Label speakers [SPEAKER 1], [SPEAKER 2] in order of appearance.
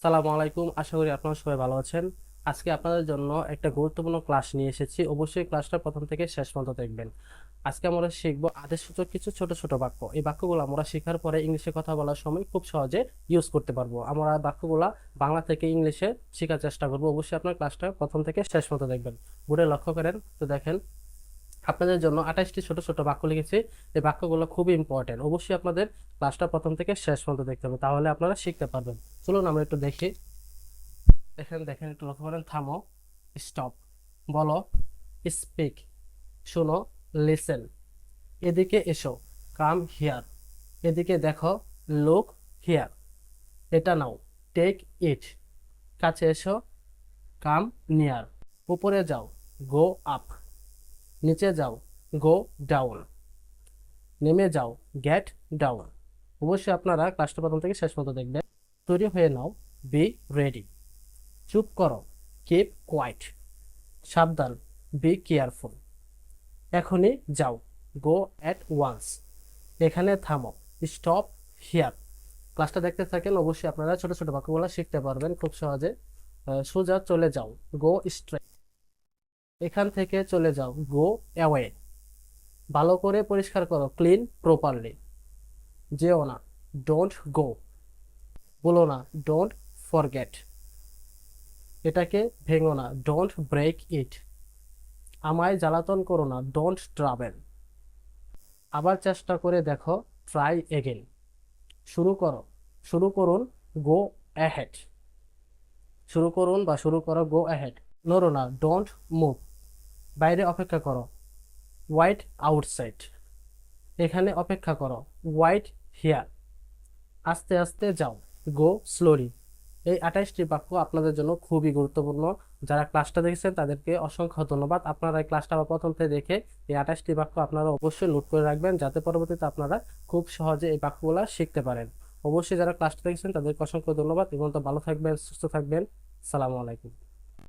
[SPEAKER 1] সালামু আলাইকুম। আশা করি আপনারা সবাই ভালো আছেন। আজকে আপনাদের জন্য একটা গুরুত্বপূর্ণ ক্লাস নিয়ে এসেছি। অবশ্যই ক্লাসটা প্রথম থেকে শেষ পর্যন্ত দেখবেন। আজকে আমরা শিখব আদেশসূচক কিছু ছোট ছোট বাক্য। এই বাক্যগুলো আমরা শেখার পরে ইংলিশে কথা বলার সময় খুব সহজে ইউজ করতে পারব। আমরা বাক্যগুলো বাংলা থেকে ইংলিশে শেখার চেষ্টা করব। অবশ্যই আপনার ক্লাসটা প্রথম থেকে শেষ পর্যন্ত দেখবেন। বোর্ডে লক্ষ্য করেন, তো দেখেন আপনাদের জন্য আঠাশটি ছোট ছোট বাক্য লিখেছি। এই বাক্যগুলো খুবই ইম্পর্টেন্ট অবশ্যই আপনাদের ক্লাসটা প্রথম থেকে শেষ পর্যন্ত দেখতে হবে, তাহলে আপনারা শিখতে পারবেন। চলুন আমরা একটু দেখি। এখানে দেখেন, একটু লক্ষ্য করেন। থামো স্টপ বলো স্পিক শোনো লিসেন এদিকে এসো কাম হিয়ার এদিকে দেখো লুক হিয়ার এটা নাও টেক ইট কাছে এসো কাম নিয়ার উপরে যাও গো আপ নিচে যাও গো ডাউন নেমে যাও গেট ডাউন অবশ্যই আপনারা ক্লাসটা প্রথম থেকে শেষ পর্যন্ত দেখবেন। তৈরি হয়ে নাও বি রেডি চুপ করো কিপ কোয়াইট সাবধান বি কেয়ারফুল এখনই যাও গো অ্যাট ওয়ান্স এখানে থামো স্টপ হিয়ার ক্লাসটা দেখতে থাকেন, অবশ্যই আপনারা ছোট ছোট বাক্যগুলো শিখতে পারবেন খুব সহজে। সোজা চলে যাও গো স্ট্রেট এখান থেকে চলে যাও। গো অ্যাওয়ে ভালো করে পরিষ্কার করো। ক্লিন প্রপারলি যেও না। ডোন্ট গো বলো না। ডোন্ট ফরগেট এটাকে ভেঙো না। ডোন্ট ব্রেক ইট আমায় জ্বালাতন করো না। ডোন্ট ট্রাভেল আবার চেষ্টা করে দেখো। ট্রাই এগেন শুরু করো। শুরু করুন। গো অ্যাহেড শুরু করুন বা শুরু করো। গো অ্যাহেড নড়ো না। ডোন্ট মুভ বাইরে অপেক্ষা করো। ওয়াইট আউটসাইড এখানে অপেক্ষা করো। ওয়াইট হিয়ার আস্তে আস্তে যাও। গো স্লোলি এই আঠাইশটি বাক্য আপনাদের জন্য খুবই গুরুত্বপূর্ণ। যারা ক্লাসটা দেখেছেন, তাদেরকে অসংখ্য ধন্যবাদ। আপনারা এই ক্লাসটা আবার প্রথম থেকে দেখে এই আঠাশটি বাক্য আপনারা অবশ্যই নোট করে রাখবেন, যাতে পরবর্তীতে আপনারা খুব সহজে এই বাক্যগুলো শিখতে পারেন। অবশ্যই যারা ক্লাসটা দেখেছেন, তাদেরকে অসংখ্য ধন্যবাদ। এবং তো ভালো থাকবেন, সুস্থ থাকবেন। সালামু আলাইকুম।